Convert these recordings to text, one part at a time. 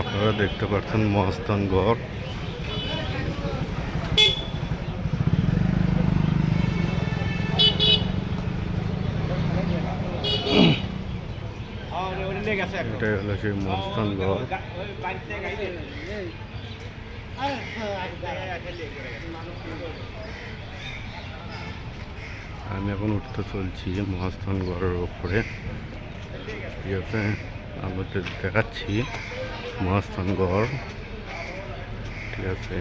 আপনারা দেখতে পাচ্ছেন মহাস্থান গড়। এটাই হলো সেই মহাস্থান গড়। আমি এখন উঠতে চলছি মহাস্থান গড়ের ওপরে। ঠিক দেখাচ্ছি। মহাস্থান গড় ঠিক আছে।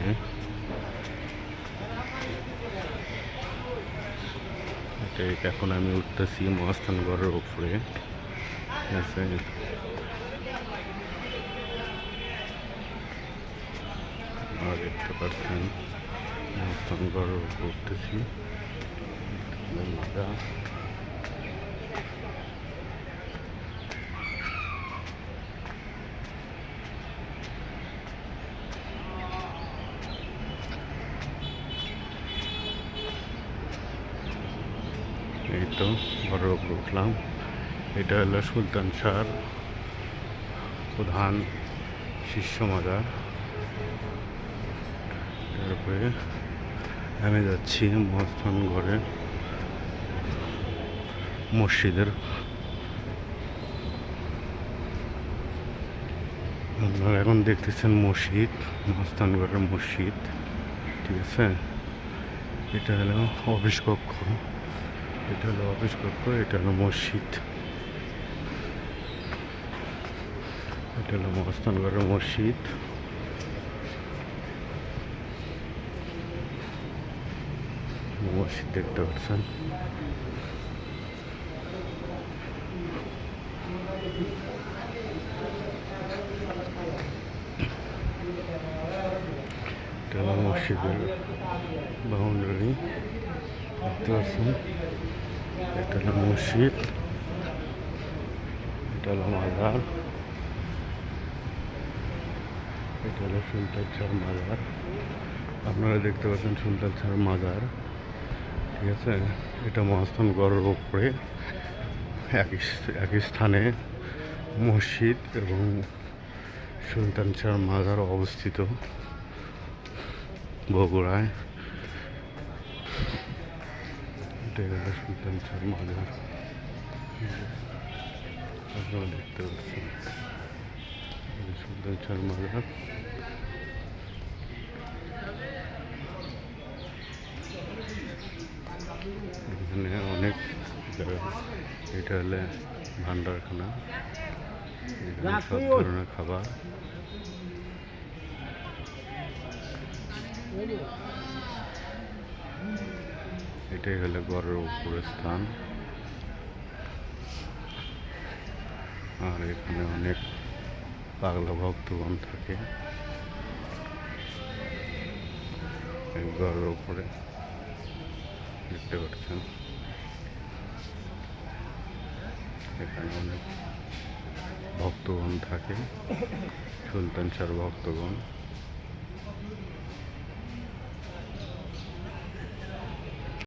এখন আমি উঠতেছি মহাস্থান গড়ের ওপরে ঠিক আছে। আর দেখতে পাচ্ছেন মহাস্থান গড়ের উপরে উঠতেছি। মজা এই তো উপর উঠলাম। এটা হলো সুলতান শাহর প্রধান শিষ্য মাজার। তারপরে আমি যাচ্ছি মহাস্থান ঘরে, মসজিদের। আপনারা এখন দেখতেছেন মসজিদ মহাস্থানগড়ের মসজিদ, ঠিক আছে? এটা হলো অফিস কক্ষ। এটা হলো অফিস কক্ষ এটা হলো মসজিদ। এটা হলো মহাস্থানগড়ের মসজিদ। মসজিদ দেখতে পাচ্ছেন। এটা হলো মসজিদের বাউন্ডারি। দেখতে পাচ্ছেন, এটা হলো মসজিদ, এটা হলো মাজার, এটা হলো সুলতান মাজার। আপনারা দেখতে পাচ্ছেন সুলতান শাহ মাজার, ঠিক আছে? এটা মহাস্থান গড়ের উপরে, একই একই স্থানে মসজিদ এবং সুলতান শাহ মাজার অবস্থিত বগুড়ায়। সুলতান শাহ মাজার আপনারা দেখতে পাচ্ছেন এটা সুলতান শাহ এখানে অনেক জায়গা এটা হলে ভান্ডারখানা এখানে সব ধরনের খাবার এটাই হলো গড়ের উপরের স্থান। আর এখানে অনেক পাগলা ভক্তগণ থাকে। গড়ের উপরে। দেখতে পাচ্ছেন? এখানে অনেক ভক্তগণ থাকে। সুলতান সার ভক্তগণ।